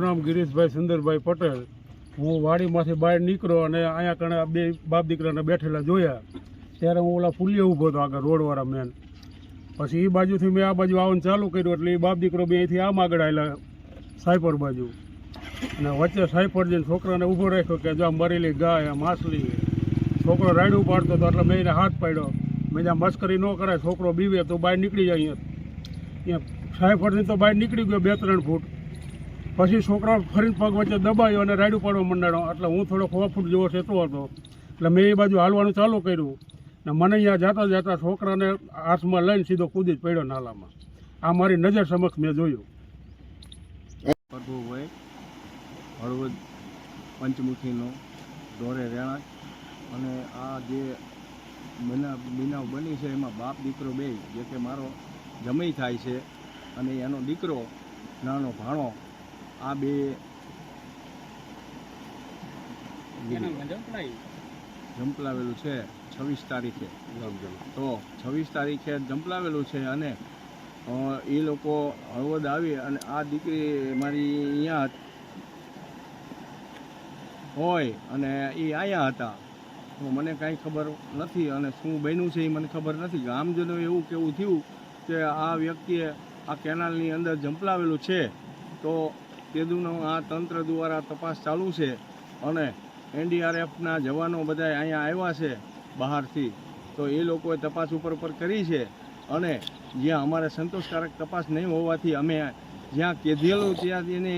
મારું નામ ગિરીશભાઈ સુંદરભાઈ પટેલ. હું વાડીમાંથી બહાર નીકળ્યો અને અહીંયા કણે બે બાપ દીકરાને બેઠેલા જોયા. ત્યારે હું ઓલા પુલિયે ઊભો હતો આગળ, રોડવાળા મેન. પછી એ બાજુથી મેં આ બાજુ આવવાનું ચાલુ કર્યું એટલે એ બાપ દીકરો બે અહીંથી આમ આગળ આવેલા સાયપર બાજુ. અને વચ્ચે સાયપર જઈને છોકરાને ઊભો રાખ્યો કે જો મરેલી ગાય માછલી. છોકરો રાયડું પાડતો હતો એટલે મેં એને હાથ પાડ્યો. મેં જ્યાં મસ્કરી ન કરાય, છોકરો બીવે તો બહાર નીકળી જાય અહીંયા. સાયપરથી તો બહાર નીકળી ગયો બે ત્રણ ફૂટ. પછી છોકરા ફરીને પગ વચ્ચે દબાયો અને રાયડું પાડવા મંડાણો. એટલે હું થોડો સો જેવો સેતો હતો. એટલે મેં એ બાજુ હાલવાનું ચાલુ કર્યું. ને મને અહીંયા જાતા જાતા છોકરાને હાથમાં લઈને સીધો કૂદી જ પડ્યો નાલામાં. આ મારી નજર સમક્ષ મેં જોયું. પ્રભુભાઈ હળવદ પંચમુખીનો દોરે રહેણાંક અને આ જે મીના બનાવ બની છે, એમાં બાપ દીકરો બે, જે કે મારો જમઈ થાય છે. અને એનો દીકરો, નાનો ભાણો આ બે જંપલાવેલું છે છવ્વીસ તારીખે. તો છવ્વીસ તારીખે જંપલાવેલું છે અને એ લોકો હળવદ આવી અને આ દીકરી મારી અહીંયા હોય અને એ અહીંયા હતા. તો મને કાંઈ ખબર નથી અને શું બન્યું છે એ મને ખબર નથી. ગામજનો એવું કેવું થયું કે આ વ્યક્તિએ આ કેનાલની અંદર જંપલાવેલું છે. તો તેદુનો આ તંત્ર દ્વારા તપાસ ચાલુ છે અને એનડીઆરએફના જવાનો બધા અહીંયા આવ્યા છે બહારથી. તો એ લોકોએ તપાસ ઉપર ઉપર કરી છે અને જ્યાં અમારે સંતોષકારક તપાસ નહીં હોવાથી અમે જ્યાં કીધેલું ત્યાં એને